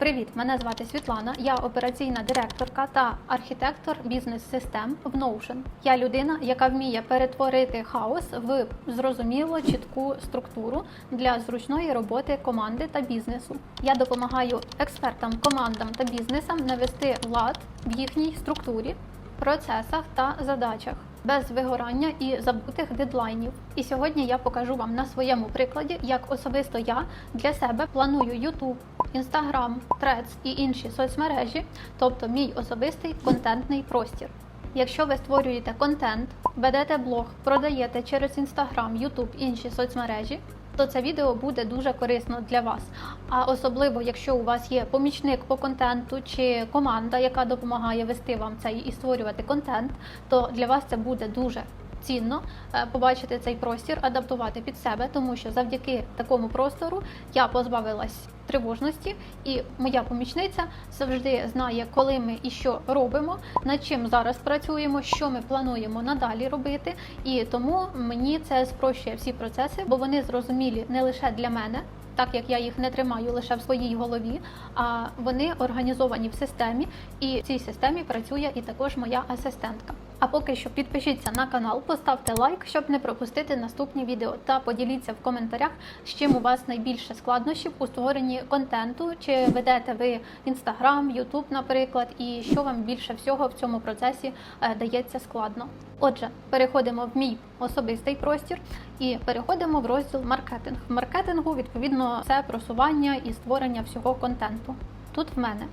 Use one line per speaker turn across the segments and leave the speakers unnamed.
Привіт, мене звати Світлана. Я операційна директорка та архітектор бізнес-систем в Notion. Я людина, яка вміє перетворити хаос в зрозумілу, чітку структуру для зручної роботи команди та бізнесу. Я допомагаю експертам, командам та бізнесам навести лад в їхній структурі, процесах та задачах. Без вигорання і забутих дедлайнів. І сьогодні я покажу вам на своєму прикладі, як особисто я для себе планую YouTube, Instagram, Threads і інші соцмережі, тобто мій особистий контентний простір. Якщо ви створюєте контент, ведете блог, продаєте через Instagram, YouTube, інші соцмережі, то це відео буде дуже корисно для вас. А особливо, якщо у вас є помічник по контенту чи команда, яка допомагає вести вам цей і створювати контент, то для вас це буде дуже цінно е, побачити цей простір, адаптувати під себе, тому що завдяки такому простору я позбавилась тривожності, і моя помічниця завжди знає, коли ми і що робимо, над чим зараз працюємо, що ми плануємо надалі робити. І тому мені це спрощує всі процеси, бо вони зрозумілі не лише для мене. Так як я їх не тримаю лише в своїй голові, а вони організовані в системі, і в цій системі працює і також моя асистентка. А поки що підпишіться на канал, поставте лайк, щоб не пропустити наступні відео, та поділіться в коментарях, з чим у вас найбільше складнощів у створенні контенту, чи ведете ви інстаграм, ютуб, наприклад, і що вам більше всього в цьому процесі е, дається складно. Отже, переходимо в мій особистий простір і переходимо в розділ маркетинг. В маркетингу відповідно це просування і створення всього контенту. Тут в мене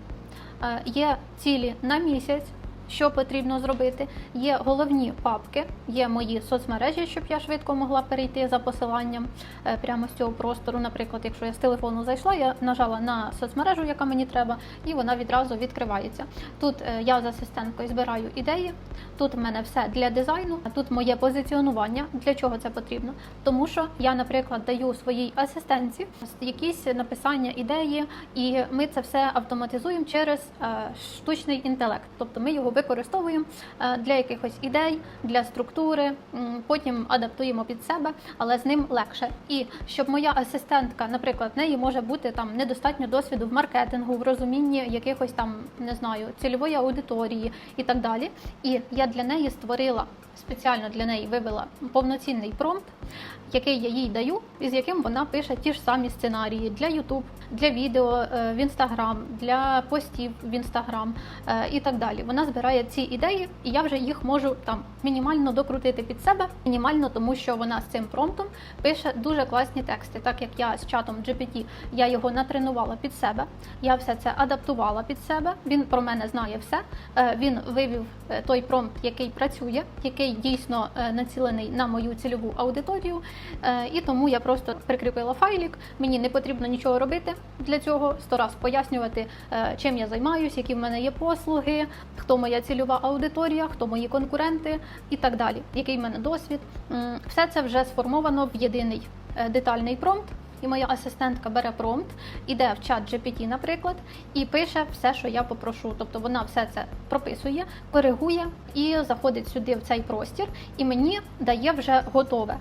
е, є цілі на місяць. Що потрібно зробити? Є головні папки, є мої соцмережі, щоб я швидко могла перейти за посиланням е, прямо з цього простору. Наприклад, якщо я з телефону зайшла, я нажала на соцмережу, яка мені треба, і вона відразу відкривається. Тут е, я з асистенткою збираю ідеї. Тут в мене все для дизайну, а тут моє позиціонування. Для чого це потрібно? Тому що я, наприклад, даю своїй асистенці якісь написання ідеї, і ми це все автоматизуємо через е, штучний інтелект. Тобто ми його використовуємо е, для якихось ідей, для структури, потім адаптуємо під себе, але з ним легше. І щоб моя асистентка, наприклад, неї може бути там недостатньо досвіду в маркетингу, в розумінні якихось там не знаю цільової аудиторії і так далі. І я для неї створила спеціально для неї вивела повноцінний промпт, який я їй даю, і з яким вона пише ті ж самі сценарії для YouTube, для відео е, в Instagram, для постів в Instagram е, і так далі. Вона збирає ці ідеї, і я вже їх можу там мінімально докрутити під себе, мінімально, тому що вона з цим промптом пише дуже класні тексти. Так як я з чатом GPT, я його натренувала під себе, я все це адаптувала під себе. Він про мене знає все. Е, Він вивів той промпт, який працює, який дійсно націлений на мою цільову аудиторію. Е, І тому я просто прикріпила файлік. Мені не потрібно нічого робити для цього, сто раз пояснювати, е, чим я займаюся, які в мене є послуги, хто моя цільова аудиторія, хто мої конкуренти і так далі. Який в мене досвід. Все це вже сформовано в єдиний е, детальний промпт. І моя асистентка бере промпт, іде в чат GPT, наприклад, і пише все, що я попрошу. Тобто вона все це прописує, коригує і заходить сюди в цей простір, і мені дає вже готове.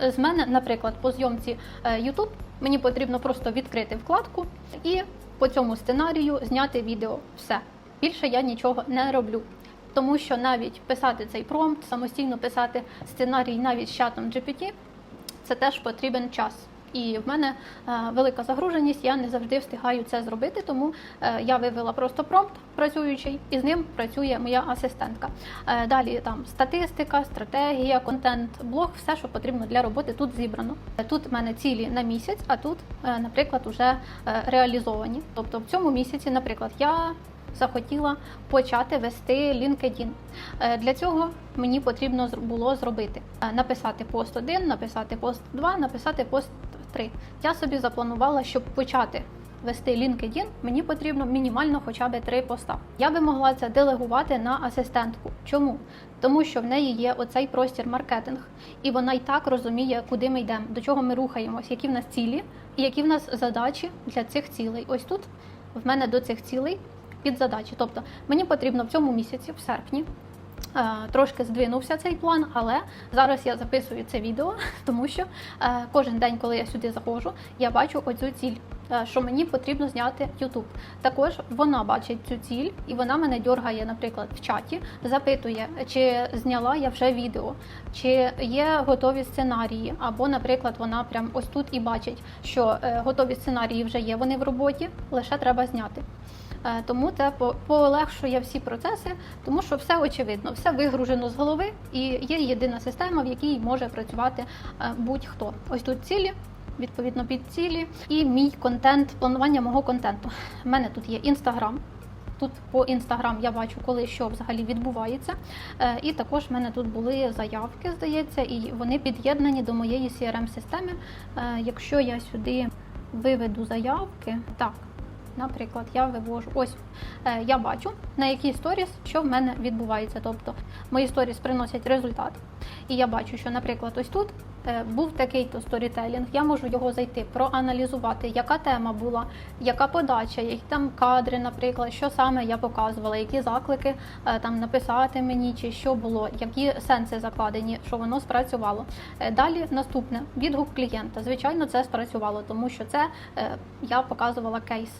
З мене, наприклад, по зйомці е, YouTube мені потрібно просто відкрити вкладку і по цьому сценарію зняти відео. Все більше я нічого не роблю. Тому що навіть писати цей промпт, самостійно писати сценарій навіть з чатом GPT, це теж потрібен час. І в мене е, велика загруженість, я не завжди встигаю це зробити, тому е, я вивела просто промпт працюючий, і з ним працює моя асистентка. Е, далі там статистика, стратегія, контент, блог, все, що потрібно для роботи, тут зібрано. Тут в мене цілі на місяць, а тут, наприклад, вже реалізовані. Тобто в цьому місяці, наприклад, я захотіла почати вести LinkedIn. Для цього мені потрібно було зробити написати пост 1, написати пост 2, написати пост 3. Я собі запланувала, щоб почати вести LinkedIn, мені потрібно мінімально хоча б 3 поста. Я би могла це делегувати на асистентку. Чому? Тому що в неї є оцей простір маркетинг, і вона й так розуміє, куди ми йдемо, до чого ми рухаємось, які в нас цілі і які в нас задачі для цих цілей. Ось тут в мене до цих цілей під задачі. Тобто мені потрібно в цьому місяці, в серпні. Е, Трошки здвинувся цей план, але зараз я записую це відео, тому що е, кожен день, коли я сюди заходжу, я бачу оцю ціль. е, що мені потрібно зняти YouTube. Також вона бачить цю ціль, і вона мене дьоргає, наприклад, в чаті, запитує, чи зняла я вже відео, чи є готові сценарії, або, наприклад, вона прям ось тут і бачить, що готові сценарії вже є, вони в роботі, лише треба зняти. Е, Тому це полегшує всі процеси, тому що все очевидно, все вигружено з голови, і є єдина система, в якій може працювати е, будь-хто. Ось тут цілі. Відповідно під цілі і мій контент, планування мого контенту. У мене тут є інстаграм. Тут по інстаграм я бачу, коли що взагалі відбувається. Е, І також в мене тут були заявки, здається, і вони під'єднані до моєї crm системи Якщо я сюди виведу заявки, так. Наприклад, я вивожу ось е, я бачу на якій сторіс, що в мене відбувається. Тобто мої сторіс приносять результат, і я бачу, що, наприклад, ось тут е, був такий-то сторітелінг. Я можу його зайти, проаналізувати, яка тема була, яка подача, які там кадри, наприклад, що саме я показувала, які заклики е, там написати мені, чи що було, які сенси закладені, що воно спрацювало. Е, Далі наступне відгук клієнта. Звичайно, це спрацювало, тому що це я показувала кейс.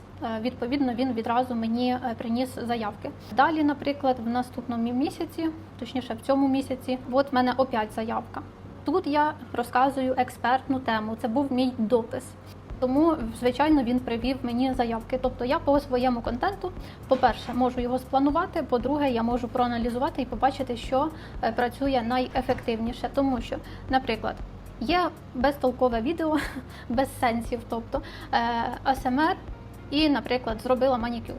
Відповідно, він відразу мені приніс заявки. Далі, наприклад, в наступному місяці, точніше в цьому місяці, от в мене опять заявка. Тут я розказую експертну тему. Це був мій допис. Тому, звичайно, він привів мені заявки. Тобто я по своєму контенту, по-перше, можу його спланувати. По-друге, я можу проаналізувати і побачити, що е, працює найефективніше. Тому що, наприклад, є безтолкове відео, без сенсів, тобто е, АСМР, і, наприклад, зробила манікюр.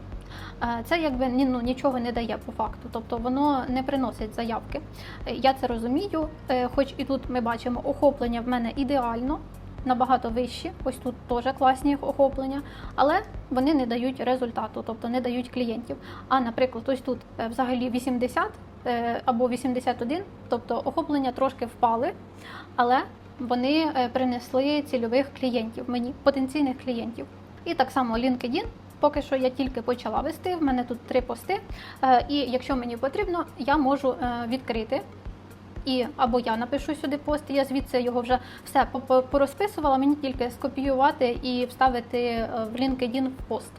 Е, Це якби ну, нічого не дає по факту, тобто воно не приносить заявки. Е, Я це розумію, е, хоч і тут ми бачимо охоплення в мене ідеально, набагато вищі. Ось тут теж класні охоплення, але вони не дають результату, тобто не дають клієнтів. А, наприклад, ось тут взагалі 80 е, або 81, тобто охоплення трошки впали, але вони принесли цільових клієнтів, мені потенційних клієнтів. І так само LinkedIn. Поки що я тільки почала вести. В мене тут три пости. Е, І якщо мені потрібно, я можу е, відкрити. І або я напишу сюди пост, я звідси його вже все по- по- порозписувала. Мені тільки скопіювати і вставити е, в LinkedIn пост.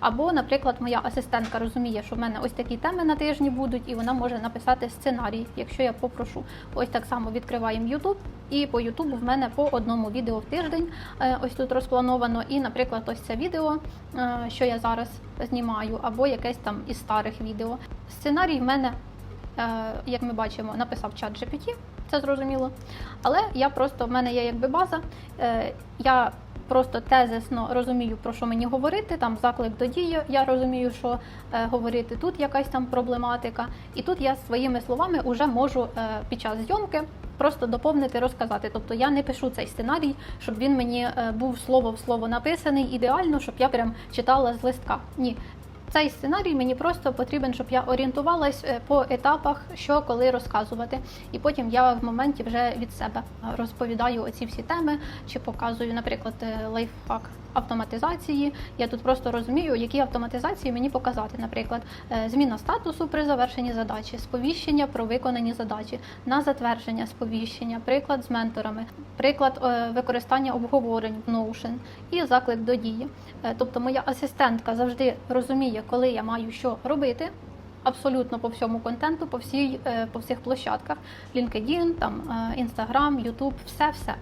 Або, наприклад, моя асистентка розуміє, що в мене ось такі теми на тижні будуть, і вона може написати сценарій, якщо я попрошу. Ось так само відкриваємо YouTube, і по YouTube в мене по одному відео в тиждень е, ось тут розплановано. І, наприклад, ось це відео, е, що я зараз знімаю, або якесь там із старих відео. Сценарій в мене як ми бачимо, написав чат GPT, це зрозуміло. Але я просто в мене є якби база. е, Я просто тезисно розумію, про що мені говорити. Там заклик до дії. Я розумію, що е, говорити тут якась там проблематика. І тут я своїми словами вже можу е, під час зйомки. Просто доповнити, розказати. Тобто я не пишу цей сценарій, щоб він мені е, був слово в слово написаний ідеально, щоб я прям читала з листка. Ні, цей сценарій мені просто потрібен, щоб я орієнтувалась е, по етапах, що коли розказувати. І потім я в моменті вже від себе розповідаю оці всі теми, чи показую, наприклад, е, лайфхак автоматизації. Я тут просто розумію, які автоматизації мені показати. Наприклад, е, зміна статусу при завершенні задачі, сповіщення про виконані задачі, на затвердження сповіщення, приклад з менторами, приклад е, використання обговорень в Notion і заклик до дії. Е, Тобто моя асистентка завжди розуміє, коли я маю що робити. Абсолютно по всьому контенту, по всій е, по всіх площадках: LinkedIn, там е, Instagram, YouTube, все все.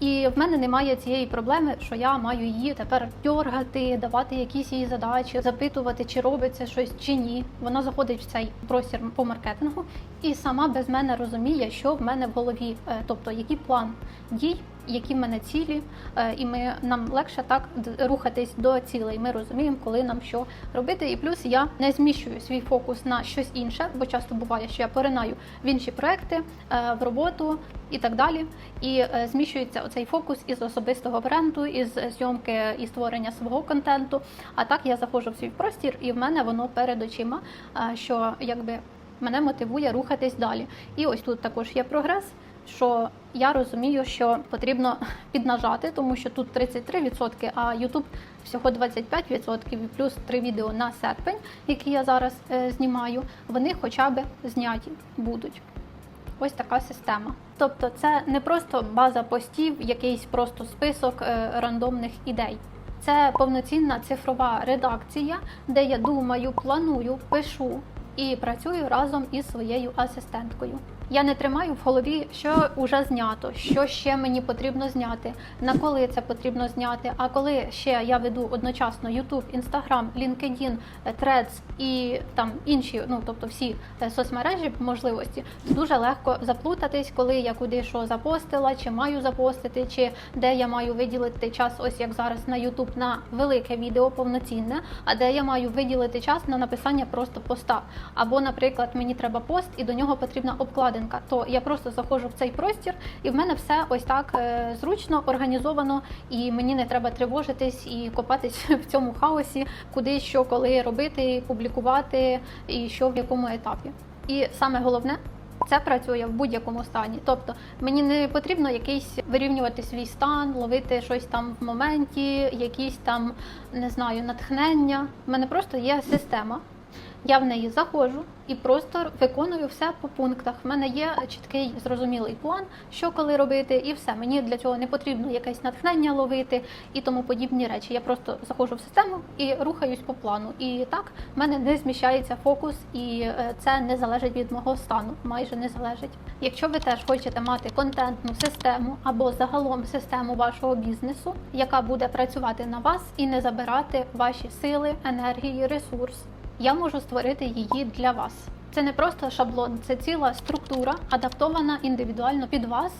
І в мене немає цієї проблеми, що я маю її тепер дьоргати, давати якісь їй задачі, запитувати, чи робиться щось чи ні. Вона заходить в цей простір по маркетингу і сама без мене розуміє, що в мене в голові, е, тобто який план дій, які в мене цілі, е, і ми нам легше так рухатись до цілей. Ми розуміємо, коли нам що робити. І плюс я не зміщую свій фокус на щось інше, бо часто буває, що я поринаю в інші проекти, е, в роботу і так далі. І е, зміщується оцей фокус із особистого бренду, із зйомки і створення свого контенту. А так я заходжу в свій простір, і в мене воно перед очима, що якби мене мотивує рухатись далі. І ось тут також є прогрес. Що я розумію, що потрібно піднажати, тому що тут 33%, а YouTube всього 25% і плюс 3 відео на серпень, які я зараз е, знімаю, вони хоча б зняті будуть. Ось така система. Тобто, це не просто база постів, якийсь просто список е, рандомних ідей. Це повноцінна цифрова редакція, де я думаю, планую, пишу і працюю разом із своєю асистенткою. Я не тримаю в голові, що вже знято, що ще мені потрібно зняти, на коли це потрібно зняти. А коли ще я веду одночасно YouTube, Instagram, LinkedIn, е, Threads і там інші, ну тобто всі е, соцмережі можливості, дуже легко заплутатись, коли я куди що запостила, чи маю запостити, чи де я маю виділити час, ось як зараз на YouTube, на велике відео повноцінне, а де я маю виділити час на написання просто поста. Або, наприклад, мені треба пост і до нього потрібна обкладинка, то я просто заходжу в цей простір, і в мене все ось так е, зручно організовано, і мені не треба тривожитись і копатись в цьому хаосі, куди що коли робити, публікувати і що в якому етапі. І саме головне. Це працює в будь-якому стані. Тобто мені не потрібно якийсь вирівнювати свій стан, ловити щось там в моменті, якісь там не знаю, натхнення. У мене просто є система. Я в неї заходжу і просто виконую все по пунктах. В мене є чіткий зрозумілий план, що коли робити, і все. Мені для цього не потрібно якесь натхнення ловити і тому подібні речі. Я просто заходжу в систему і рухаюсь по плану. І так в мене не зміщається фокус, і е, це не залежить від мого стану, майже не залежить. Якщо ви теж хочете мати контентну систему або загалом систему вашого бізнесу, яка буде працювати на вас і не забирати ваші сили, енергії, ресурс я можу створити її для вас. Це не просто шаблон, це ціла структура, адаптована індивідуально під вас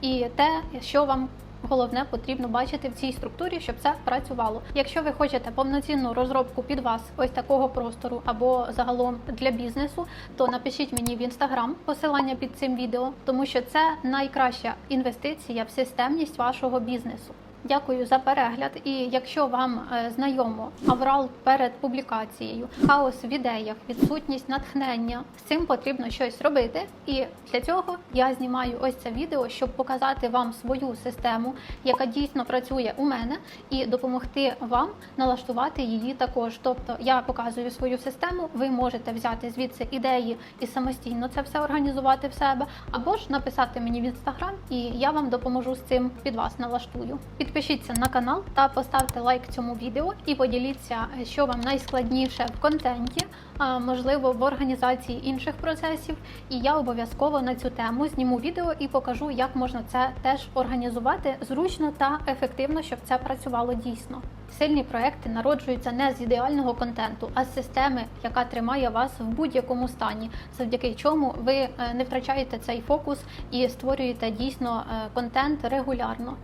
і те, що вам головне потрібно бачити в цій структурі, щоб це працювало. Якщо ви хочете повноцінну розробку під вас, ось такого простору або загалом для бізнесу, то напишіть мені в інстаграм посилання під цим відео, тому що це найкраща інвестиція в системність вашого бізнесу. Дякую за перегляд. І якщо вам е, знайомо аврал перед публікацією, хаос в ідеях, відсутність натхнення, з цим потрібно щось робити. І для цього я знімаю ось це відео, щоб показати вам свою систему, яка дійсно працює у мене, і допомогти вам налаштувати її також. Тобто я показую свою систему, ви можете взяти звідси ідеї і самостійно це все організувати в себе, або ж написати мені в інстаграм, і я вам допоможу з цим під вас налаштую. Підпишіться на канал та поставте лайк цьому відео і поділіться, що вам найскладніше в контенті, а можливо в організації інших процесів. І я обов'язково на цю тему зніму відео і покажу, як можна це теж організувати зручно та ефективно, щоб це працювало дійсно. Сильні проекти народжуються не з ідеального контенту, а з системи, яка тримає вас в будь-якому стані, завдяки чому ви е, не втрачаєте цей фокус і створюєте дійсно е, контент регулярно.